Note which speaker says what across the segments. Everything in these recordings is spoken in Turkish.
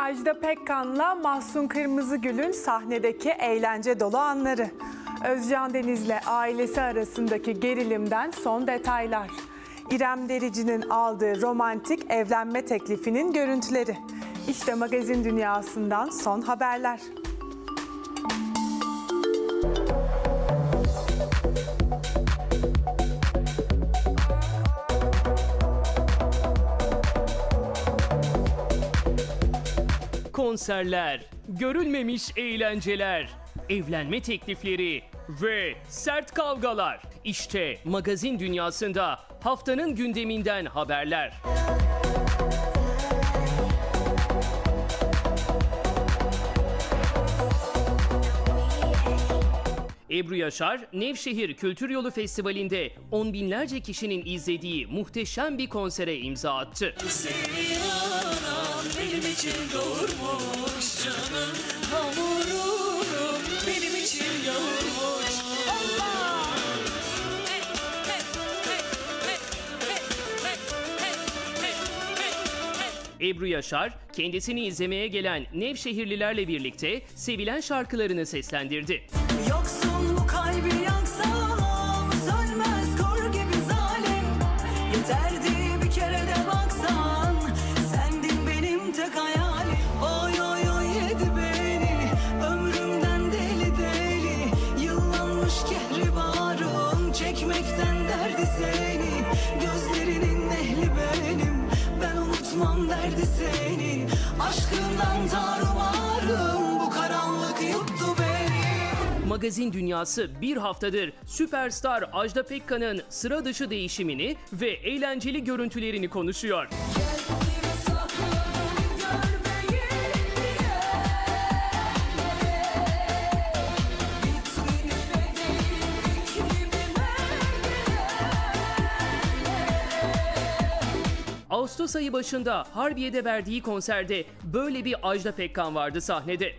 Speaker 1: Ajda Pekkan'la Mahsun Kırmızıgül'ün sahnedeki eğlence dolu anları. Özcan Deniz'le ailesi arasındaki gerilimden son detaylar. İrem Derici'nin aldığı romantik evlenme teklifinin görüntüleri. İşte magazin dünyasından son haberler.
Speaker 2: Konserler, görülmemiş eğlenceler, evlenme teklifleri ve sert kavgalar. İşte magazin dünyasında haftanın gündeminden haberler. Ebru Yaşar, Nevşehir Kültür Yolu Festivali'nde on binlerce kişinin izlediği muhteşem bir konsere imza attı.
Speaker 3: Benim için doğurmuş canım hamurum benim için yoğurmuş
Speaker 2: Ebru Yaşar, kendisini izlemeye gelen Nevşehirlilerle birlikte sevilen şarkılarını seslendirdi.
Speaker 3: Yoksun bu kalbi yaksam derdi seni Gözlerinin ehli benim. Ben unutmam derdi seni Aşkından tarumarım bu karanlık yuttu beni.
Speaker 2: Magazin dünyası bir haftadır süperstar Ajda Pekkan'ın sıra dışı değişimini ve eğlenceli görüntülerini konuşuyor. Ağustos ayı başında Harbiye'de verdiği konserde böyle bir Ajda Pekkan vardı sahnede.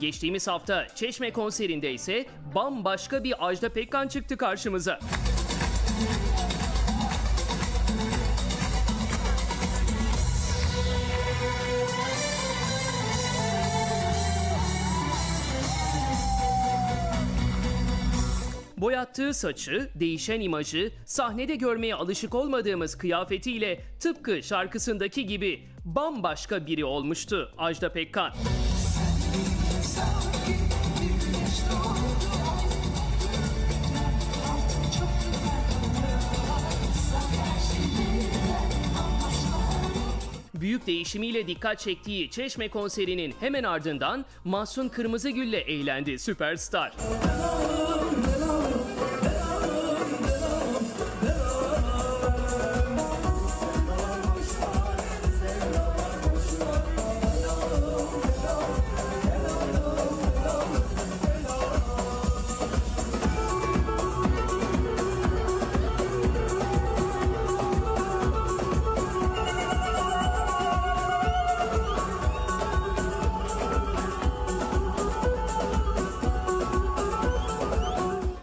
Speaker 2: Geçtiğimiz hafta Çeşme konserinde ise bambaşka bir Ajda Pekkan çıktı karşımıza. Boyattığı saçı, değişen imajı, sahnede görmeye alışık olmadığımız kıyafetiyle tıpkı şarkısındaki gibi bambaşka biri olmuştu Ajda Pekkan. Büyük değişimiyle dikkat çektiği Çeşme konserinin hemen ardından Mahsun Kırmızıgül'le eğlendi süperstar.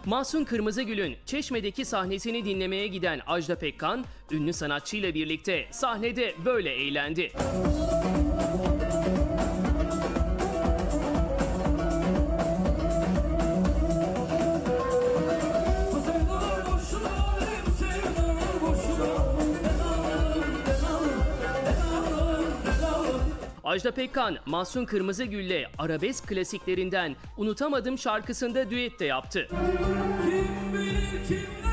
Speaker 2: Mahsun Kırmızıgül'ün Çeşme'deki sahnesini dinlemeye giden Ajda Pekkan, ünlü sanatçıyla birlikte sahnede böyle eğlendi. Ajda Pekkan, Mahsun Kırmızıgül'le arabesk klasiklerinden Unutamadım şarkısında düet de yaptı.
Speaker 3: Kim bilir kimler?